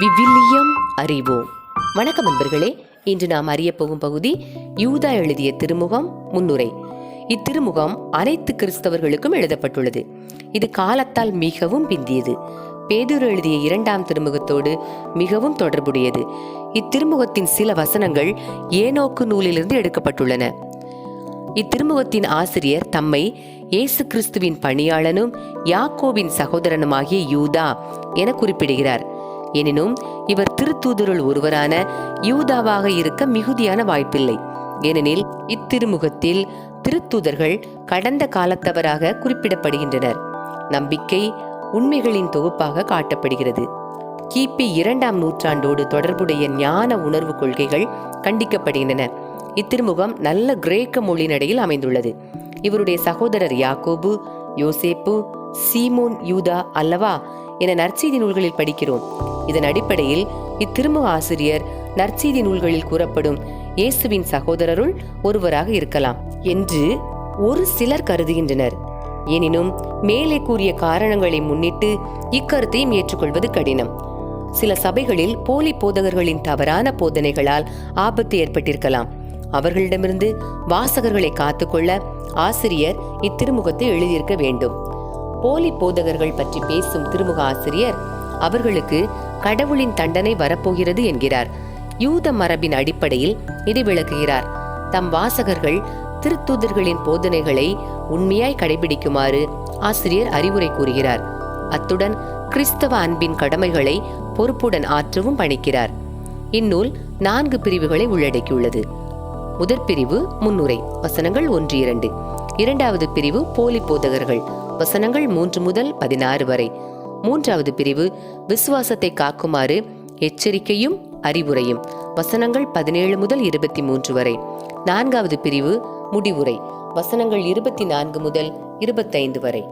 விவிலியம் அறிவோம். வணக்கம் நண்பர்களே. இன்று நாம் அறிய போகும் பகுதி யூதா எழுதிய திருமுகம் முன்னுரை. இத்திருமுகம் அனைத்து கிறிஸ்தவர்களுக்கும் எழுதப்பட்டுள்ளது. இது காலத்தால் மிகவும் பிந்தியது. பேதுரு எழுதிய இரண்டாம் திருமுகத்தோடு மிகவும் தொடர்புடையது. இத்திருமுகத்தின் சில வசனங்கள் ஏனோக்கு நூலிலிருந்து எடுக்கப்பட்டுள்ளன. இத்திருமுகத்தின் ஆசிரியர் தம்மை இயேசு கிறிஸ்துவின் பணியாளனும் யாக்கோவின் சகோதரனுமாகிய யூதா என குறிப்பிடுகிறார். எனினும் இவர் திருத்தூதருள் ஒருவரான யூதாவாக இருக்க மிகுதியான வாய்ப்பில்லை. ஏனெனில் இத்திருமுகத்தில் திருத்தூதர்கள் கடந்த காலத்தவராக குறிப்பிடப்படுகின்றனர். நம்பிக்கை உண்மைகளின் தொகுப்பாக காட்டப்படுகிறது. கிபி இரண்டாம் நூற்றாண்டோடு தொடர்புடைய ஞான உணர்வு கொள்கைகள் கண்டிக்கப்படுகின்றன. இத்திருமுகம் நல்ல கிரேக்க மொழி நடையில் அமைந்துள்ளது. இவருடைய சகோதரர் யாக்கோபு யோசேப்பு சீமோன் யூதா அல்லவா என நற்செய்தி நூல்களில் படிக்கிறோம். இதன் அடிப்படையில் இத்திருமுக ஆசிரியர் நற்செய்தி நூல்களில் கூறப்படும் இயேசுவின் சகோதரருள் ஒருவராக இருக்கலாம் என்று ஒரு சிலர் கருதுகின்றனர். எனினும் மேலே கூறிய காரணங்களை முன்னிட்டு இக்கருத்தையும் ஏற்றுக்கொள்வது கடினம். சில சபைகளில் போலி போதகர்களின் தவறான போதனைகளால் ஆபத்து ஏற்பட்டிருக்கலாம். அவர்களிடமிருந்து வாசகர்களை காத்துக்கொள்ள ஆசிரியர் இத்திருமுகத்தை எழுதியிருக்க வேண்டும். போலி போதகர்கள் பற்றி பேசும் திருமுக ஆசிரியர் அவர்களுக்கு கடவுளின் தண்டனை வரப்போகிறது என்கிறார். யூத மரபின் அடிப்படையில் இதை விளக்குகிறார். தம் வாசகர்கள் திருத்தூதர்களின் போதனைகளை உண்மையாய் கடைபிடிக்குமாறு ஆசிரியர் அறிவுரை கூறுகிறார். அத்துடன் கிறிஸ்தவ அன்பின் கடமைகளை பொறுப்புடன் ஆற்றவும் பணிக்கிறார். இந்நூல் நான்கு பிரிவுகளை உள்ளடக்கியுள்ளது. முதற் பிரிவு முன்னுரை வசனங்கள் ஒன்று இரண்டு. இரண்டாவது பிரிவு போலி போதகர்கள் வசனங்கள் மூன்று முதல் பதினாறு வரை. மூன்றாவது பிரிவு விசுவாசத்தை காக்குமாறு எச்சரிக்கையும் அறிவுரையும். வசனங்கள் பதினேழு முதல் இருபத்தி மூன்று வரை. நான்காவது பிரிவு முடிவுரை. வசனங்கள் இருபத்தி நான்கு முதல் இருபத்தைந்து வரை.